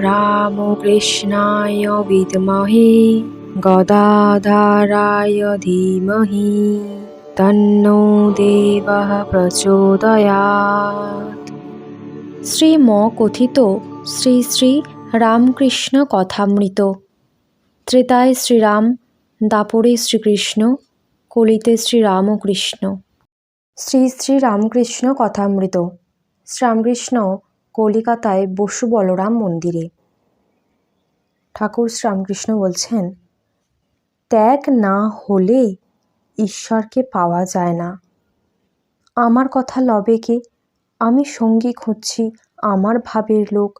রাম কৃষ্ণায় বিদমহে, গদাধারায় ধীমহি, তন্নো দেব শ্রী ম কথিত শ্রী শ্রী রামকৃষ্ণ কথামৃত। ত্রেতায় শ্রীরাম, দাপরে শ্রীকৃষ্ণ, কলিতে শ্রীরামকৃষ্ণ। শ্রী শ্রী রামকৃষ্ণ কথামৃত। শ্রীরামকৃষ্ণ কলিকাতায় বসু বলরাম মন্দিরে। ঠাকুর শ্রীরামকৃষ্ণ বলছেন, ত্যাগ না হলে ঈশ্বরকে পাওয়া যায় না। আমার কথা লবে কে? আমি সঙ্গী খুঁজছি আমার ভাবের লোক।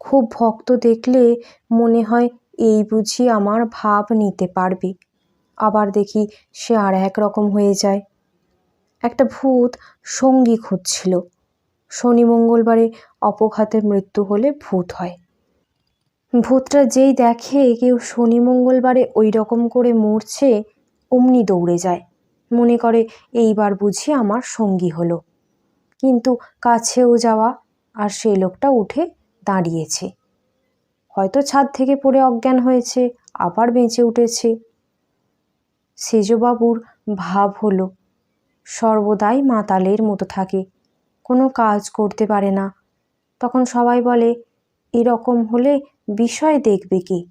খুব ভক্ত দেখলে মনে হয় এই বুঝি আমার ভাব নিতে পারবে। আবার দেখি সে আর এক রকম হয়ে যায়। একটা ভূত সঙ্গী খুঁজছিল। শনি মঙ্গলবারে অপঘাতে মৃত্যু হলে ভূত হয়। ভূতটা যেই দেখে কেউ শনি মঙ্গলবারে ওই রকম করে মরছে, অমনি দৌড়ে যায়। মনে করে, এইবার বুঝি আমার সঙ্গী হলো। কিন্তু কাছেও যাওয়া আর সেই লোকটা উঠে দাঁড়িয়েছে। হয়তো ছাদ থেকে পড়ে অজ্ঞান হয়েছে, আবার বেঁচে উঠেছে। সেজবাবুর ভাব হলো, সর্বদাই মাতালের মতো থাকে। কোনো কাজ করতে পারে না। তখন সবাই বলে, এরকম হলে বিষয় দেখবে কি?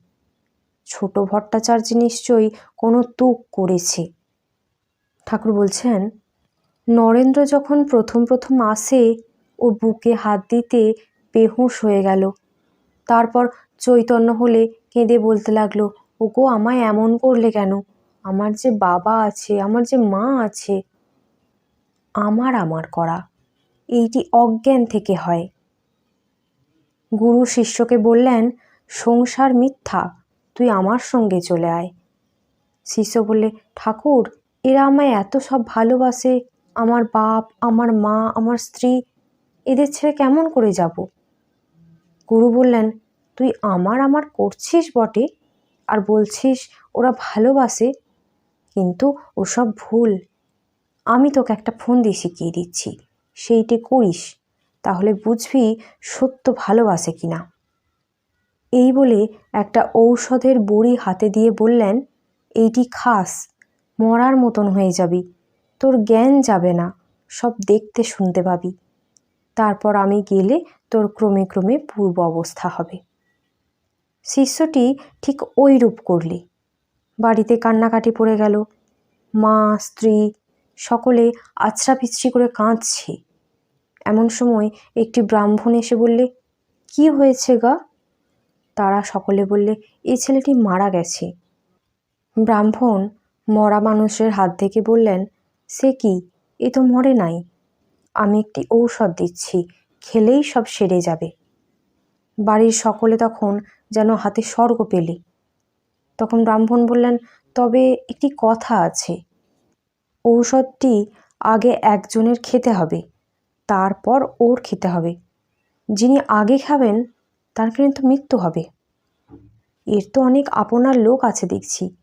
ছোট ভট্টাচার্য নিশ্চয়ই কোনো তুক করেছে। ঠাকুর বলছেন, নরেন্দ্র যখন প্রথম প্রথম আসে ওর বুকে হাত দিতে বেহুঁশ হয়ে গেল। তারপর চৈতন্য হলে কেঁদে বলতে লাগল, ওগো, আমায় এমন করলে কেন? আমার যে বাবা আছে, আমার যে মা আছে, আমার আমার করা। এইটি অজ্ঞান থেকে হয়। গুরু শিষ্যকে বললেন, সংসার মিথ্যা, তুই আমার সঙ্গে চলে আয়। শিষ্য বললে, ঠাকুর, এরা আমায় এত সব ভালোবাসে, আমার বাপ, আমার মা, আমার স্ত্রী, এদের ছেড়ে কেমন করে যাব? গুরু বললেন, তুই আমার আমার করছিস বটে, আর বলছিস ওরা ভালোবাসে, কিন্তু ওসব ভুল। আমি তোকে একটা ফোন দিয়ে শিখিয়ে দিচ্ছি। সেইটে করিস, তাহলে বুঝবি সত্য ভালোবাসে কিনা। এই বলে একটা ঔষধের বড়ি হাতে দিয়ে বললেন, এইটি খাস, মরার মতন হয়ে যাবি, তোর জ্ঞান যাবে না, সব দেখতে শুনতে পাবি। তারপর আমি গেলে তোর ক্রমে ক্রমে পূর্ব অবস্থা হবে শিষ্যটি ঠিক ওই রূপ করলে। বাড়িতে কান্নাকাটি পড়ে গেল। মা, স্ত্রী সকলে আছড়া পিছড়ি করে কাঁদছে। এমন সময় একটি ব্রাহ্মণ এসে বললে, কি হয়েছে গা? তারা সকলে বললে, এই ছেলেটি মারা গেছে। ব্রাহ্মণ মরা মানুষের হাত থেকে বললেন, সে কি? এ তো মরে নাই। আমি একটি ঔষধ দিচ্ছি, খেলেই সব সেরে যাবে। বাড়ির সকলে তখন যেন হাতে স্বর্গ পেলে। তখন ব্রাহ্মণ বললেন, তবে একটি কথা আছে। ঔষধটি আগে একজনের খেতে হবে। তারপর ওর খেতে হবে। যিনি আগে খাবেন, তার কিন্তু মৃত্যু হবে। এর তো অনেক আপনার লোক আছে দেখছি।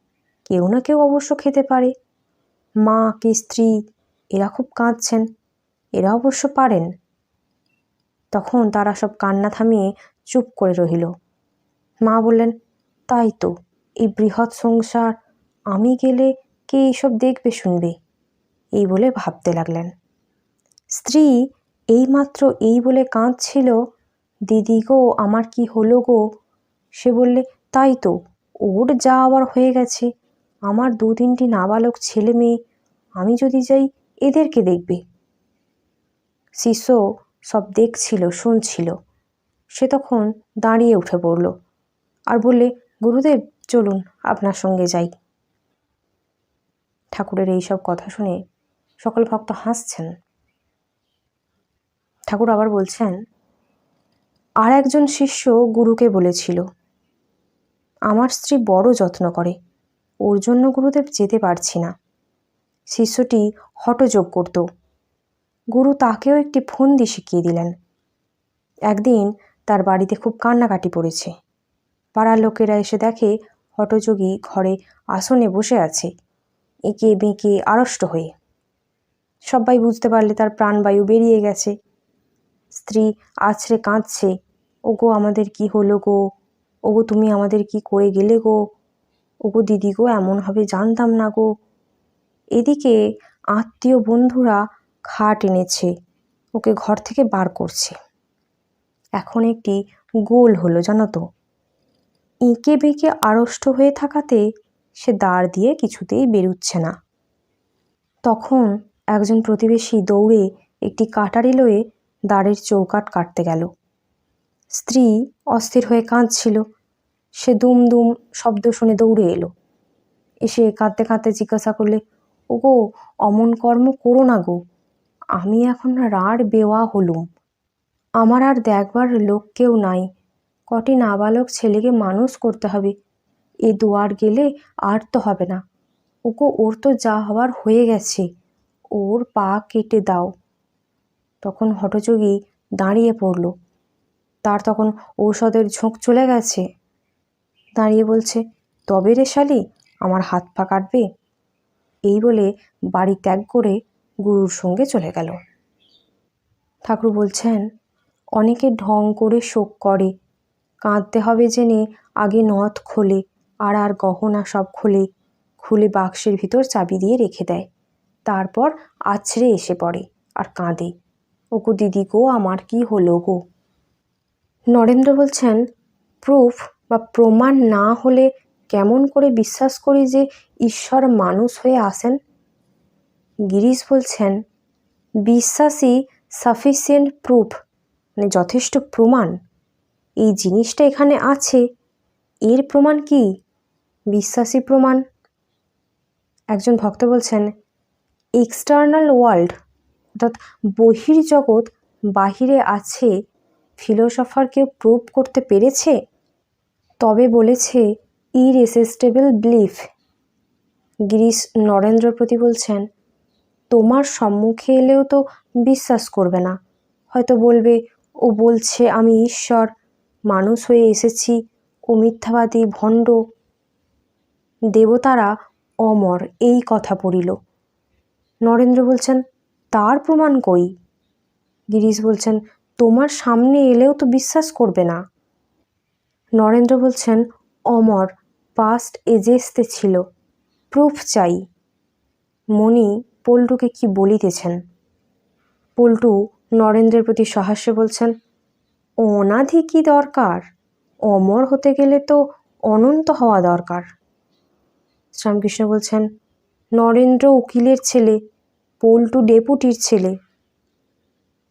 কেউ না কেউ অবশ্য খেতে পারে। মা কি স্ত্রী, এরা খুব কাঁদছেন। এরা অবশ্য পারেন। তখন তারা সব কান্না থামিয়ে চুপ করে রহিল। মা বললেন, তাই তো, এই বৃহৎ সংসার, আমি গেলে কে এইসব দেখবে শুনবে? এই বলে ভাবতে লাগলেন। স্ত্রী, এইমাত্র এই বলে কাঁদছিল, দিদি গো, আমার কি হলো গো? সে বললে, তাই তো, ওর যা আবার হয়ে গেছে। আমার দু তিনটি নাবালক ছেলে মেয়ে, আমি যদি যাই, এদেরকে দেখবে। শিষ্য সব দেখছিল, শুনছিল। সে তখন দাঁড়িয়ে উঠে পড়ল আর বললে, গুরুদেব, চলুন, আপনার সঙ্গে যাই। ঠাকুরের এই সব কথা শুনে সকল ভক্ত হাসছেন। ঠাকুর আবার বলছেন, আর একজন শিষ্য গুরুকে বলেছিল, আমার স্ত্রী বড় যত্ন করে, ওর জন্য গুরুদেব যেতে পারছি না। শিষ্যটি হটযোগ করত। গুরু তাকেও একটি ফন্দি শিখিয়ে দিলেন। একদিন তার বাড়িতে খুব কান্নাকাটি পড়েছে। পাড়ার লোকেরা এসে দেখে হটযোগী ঘরে আসনে বসে আছে এঁকে বেঁকে আড়ষ্ট হয়ে। সবাই বুঝতে পারলে তার প্রাণবায়ু বেরিয়ে গেছে। স্ত্রী আছড়ে কাঁদছে, ওগো, আমাদের কি হলো গো? ওগো, তুমি আমাদের কি করে গেলে গো? ওগো, দিদি গো, এমন হবে জানতাম না গো। এদিকে আত্মীয় বন্ধুরা খাট এনেছে, ওকে ঘর থেকে বার করছে। এখন একটি গোল হলো, জানো তো। এঁকে বেঁকে আড়ষ্ট হয়ে থাকাতে সে দাঁড় দিয়ে কিছুতেই বেরুচ্ছে না। তখন একজন প্রতিবেশী দৌড়ে একটি কাটারি লয়ে দাঁড়ের চৌকাট কাটতে গেল। স্ত্রী অস্থির হয়ে কাঁদছিল। সে দুম দুম শব্দ শুনে দৌড়ে এলো। এসে কাঁদতে কাঁদতে জিজ্ঞাসা করলে, ওগো, অমন কর্ম করো না গো। আমি এখন রাড় বেওয়া হলুম। আমার আর দেখবার লোক কেউ নাই। কটি নাবালক ছেলেকে মানুষ করতে হবে। এ দুয়ার গেলে আর তো হবে না। ওগো, ওর তো যা হওয়ার হয়ে গেছে। ওর পা কেটে দাও। তখন হঠযোগী দাঁড়িয়ে পড়ল। তার তখন ঔষধের ঝোঁক চলে গেছে। দাঁড়িয়ে বলছে, তবে রে শালি, আমার হাত পা কাটবে? এই বলে বাড়ি ত্যাগ করে গুরুর সঙ্গে চলে গেল। ঠাকুর বলছেন, অনেকে ঢং করে শোক করে। কাঁদতে হবে জেনে আগে নথ খোলে, আর আর গহনা সব খোলে, খুলে বাক্সের ভিতর চাবি দিয়ে রেখে দেয়। তারপর আছড়ে এসে পড়ে আর কাঁদে। ওগো দিদি গো, আমার কি হলো গো? নরেন্দ্র বলছেন, প্রুফ বা প্রমাণ না হলে কেমন করে বিশ্বাস করি যে ঈশ্বর মানুষ হয়ে আসেন? গিরিশ বলছেন, বিশ্বাসই সাফিসিয়েন্ট প্রুফ মানে যথেষ্ট প্রমাণ। এই জিনিসটা এখানে আছে, এর প্রমাণ কি? বিশ্বাসী প্রমাণ? একজন ভক্ত বলছেন এক্সটার্নাল ওয়ার্ল্ড অর্থাৎ বহির্জগৎ বাহিরে আছে ফিলোসফার কেউ প্রুভ করতে পেরেছে? তবে বলেছে, ইরেসিস্টেবল বিলিফ। গিরিশ নরেন্দ্র প্রতি বলছেন, তোমার সম্মুখে এলেও তো বিশ্বাস করবে না। হয়তো বলবে, ও বলছে আমি ঈশ্বর, মানুষ হয়ে এসেছি, ও মিথ্যাবাদী, ভণ্ড। দেবতারা অমর, এই কথা পড়িল। নরেন্দ্র বলছেন তার প্রমাণ কই? গিরিশ বলছেন, তোমার সামনে এলেও তো বিশ্বাস করবে না। নরেন্দ্র বলছেন, অমর পাস্ট এজেস্তে ছিল। প্রুফ চাই। মণি পল্টুকে কি বলিতেছেন? পল্টু নরেন্দ্রের প্রতি সহাস্য বলছেন, অনাধি কি দরকার? অমর হতে গেলে তো অনন্ত হওয়া দরকার। শ্রীরামকৃষ্ণ বলছেন, নরেন্দ্র উকিলের ছেলে পল্টু ডেপুটির ছেলে।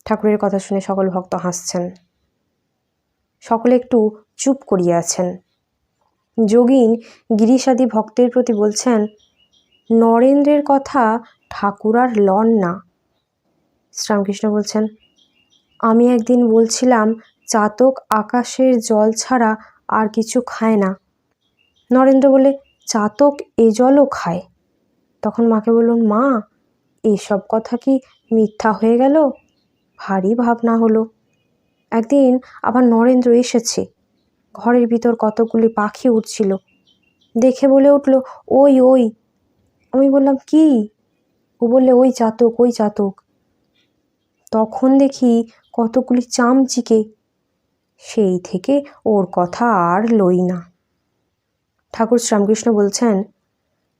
ঠাকুরের কথা শুনে সকল ভক্ত হাসছেন। সকলে একটু চুপ করিয়া আছেন। যোগিন গিরিশাদি ভক্তের প্রতি বলছেন, নরেন্দ্রের কথা ঠাকুর আর লন না। শ্রীরামকৃষ্ণ বলছেন, আমি একদিন বলছিলাম, চাতক আকাশের জল ছাড়া আর কিছু খায় না। নরেন্দ্র বলে, চাতক এ জলও খায়? তখন মাকে বলুন মা এসব কথা কি মিথ্যা হয়ে গেল? ভারী ভাবনা হলো। একদিন আবার নরেন্দ্র এসেছে। ঘরের ভিতর কতগুলি পাখি উঠছিল দেখে বলে উঠল, ওই ওই। আমি বললাম, কি? ও বললে, ওই চাতক ওই চাতক তখন দেখি কতগুলি চামচিকে। সেই থেকে ওর কথা আর লই না। ঠাকুর শ্রীরামকৃষ্ণ বলছেন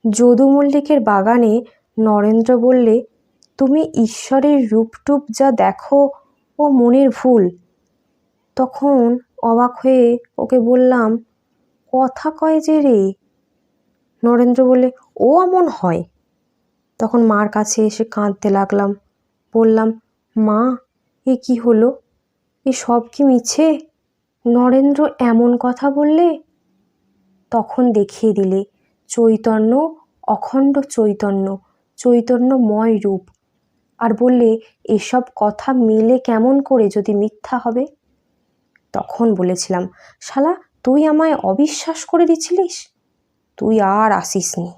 যদু মল্লিকের বাগানে নরেন্দ্র বললে, তুমি ঈশ্বরের রূপটুপ যা দেখো, ও মনের ভুল। তখন অবাক হয়ে ওকে বললাম, কথা কয় যে রে? নরেন্দ্র বলে ও এমন হয়। তখন মার কাছে এসে কাঁদতে লাগলাম। বললাম, মা, এ কি হলো? এ সব কি মিছে? নরেন্দ্র এমন কথা বললে? তখন দেখিয়ে দিলে, চৈতন্য, অখণ্ড চৈতন্য চৈতন্যময় রূপ। আর বললে, এসব কথা মেলে কেমন করে যদি মিথ্যা হবে? তখন বলেছিলাম, শালা, তুই আমায় অবিশ্বাস করে দিচ্ছিলিস? তুই আর আসিসনি।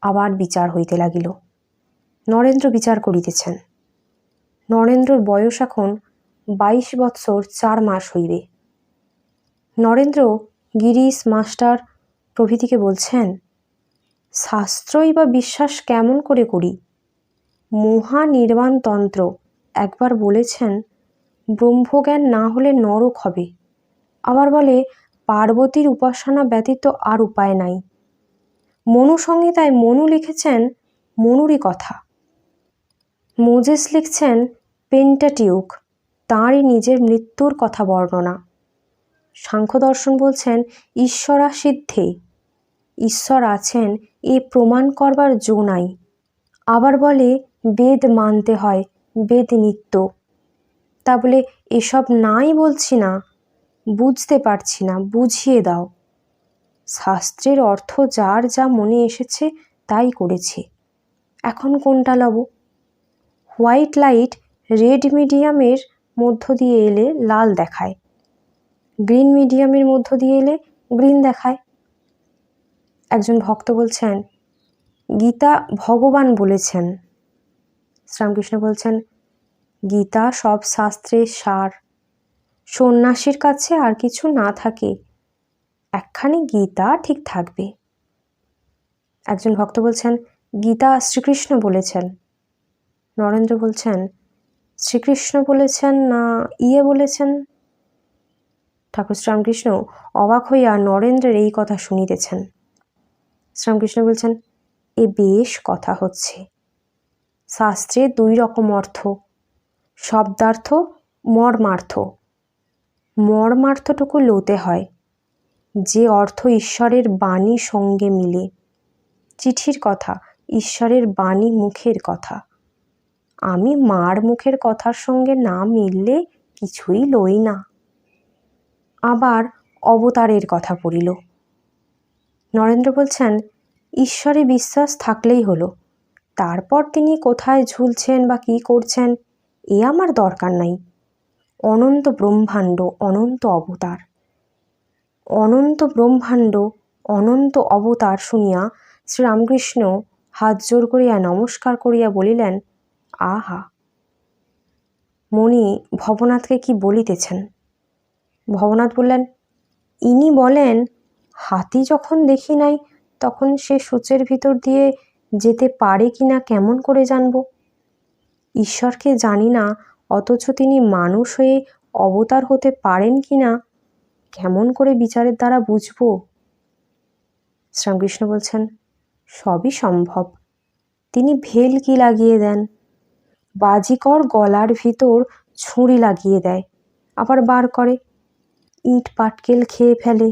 আবার বিচার হইতে লাগিল। নরেন্দ্র বিচার করিতেছেন। নরেন্দ্রর বয়স এখন বাইশ বৎসর চার মাস হইবে। নরেন্দ্র গিরিশ মাস্টার প্রভৃতিকে বলছেন শাস্ত্রই বা বিশ্বাস কেমন করে করি? মহানির্বাণতন্ত্র একবার বলেছেন, ব্রহ্মজ্ঞান না হলে নরক হবে। আবার বলে, পার্বতীর উপাসনা ব্যতীত আর উপায় নাই। মনু সংহিতায় মনু লিখেছেন, মনুরই কথা। মোজেস লিখছেন, পেন্টাটিউক, তাঁরই নিজের মৃত্যুর কথা বর্ণনা। সাংখ্যদর্শন বলছেন ঈশ্বরা সিদ্ধে ঈশ্বর আছেন, এ প্রমাণ করবার জো নাই। আবার বলে, বেদ মানতে হয়, বেদ নিত্য। তা বলে, এসব নাই বলছি না, বুঝতে পারছি না, বুঝিয়ে দাও। শাস্ত্রের অর্থ যার যা মনে এসেছে, তাই করেছে। এখন কোনটা লব? হোয়াইট লাইট রেড মিডিয়ামের মধ্য দিয়ে এলে লাল দেখায়। গ্রিন মিডিয়ামের মধ্য দিয়ে এলে গ্রিন দেখায়। একজন ভক্ত বলছেন, গীতা ভগবান বলেছেন। শ্রীরামকৃষ্ণ বলছেন, গীতা সব শাস্ত্রের সার। সন্ন্যাসীর কাছে আর কিছু না থাকে। একখানি গীতা ঠিক থাকবে। একজন ভক্ত বলছেন, গীতা শ্রীকৃষ্ণ বলেছেন। নরেন্দ্র বলছেন, শ্রীকৃষ্ণ বলেছেন না ইয়ে বলেছেন? ঠাকুর শ্রীরামকৃষ্ণ অবাক হইয়া নরেন্দ্রের এই কথা শুনিতেছেন। শ্রীরামকৃষ্ণ বলছেন, এ বেশ কথা হচ্ছে। শাস্ত্রে দুই রকম অর্থ। শব্দার্থ, মর্মার্থ। মর্মার্থটুকু লোতে হয়। যে অর্থ ঈশ্বরের বাণী সঙ্গে মিলে। চিঠির কথা, ঈশ্বরের বাণী মুখের কথা। আমি মার মুখের কথার সঙ্গে না মিললে কিছুই লই না। আবার অবতারের কথা পড়িল। নরেন্দ্র বলছেন, ঈশ্বরে বিশ্বাস থাকলেই হলো। তারপর তিনি কোথায় ঝুলছেন বা কী করছেন, এ আমার দরকার নাই। অনন্ত ব্রহ্মাণ্ড, অনন্ত অবতার। অনন্ত ব্রহ্মাণ্ড, অনন্ত অবতার শুনিয়া শ্রীরামকৃষ্ণ হাত জোর করিয়া নমস্কার করিয়া বলিলেন, আহা! মণি ভবনাথকে কি বলিতেছেন? ভবনাথ বললেন, ইনি বলেন হাতি যখন দেখি নাই, তখন সে সূচের ভিতর দিয়ে যেতে পারে কি না কেমন করে জানব? ঈশ্বরকে জানি না, অথচ তিনি মানুষ হয়ে অবতার হতে পারেন কি না কেমন করে বিচারের দ্বারা বুঝব? শ্রীরামকৃষ্ণ বলছেন, সবই সম্ভব। তিনি ভেলকি লাগিয়ে দেন? বাজিকর গলার ভিতর ছুরি লাগিয়ে দেয়, আবার বার করে। ইট পাটকেল খেয়ে ফেলে।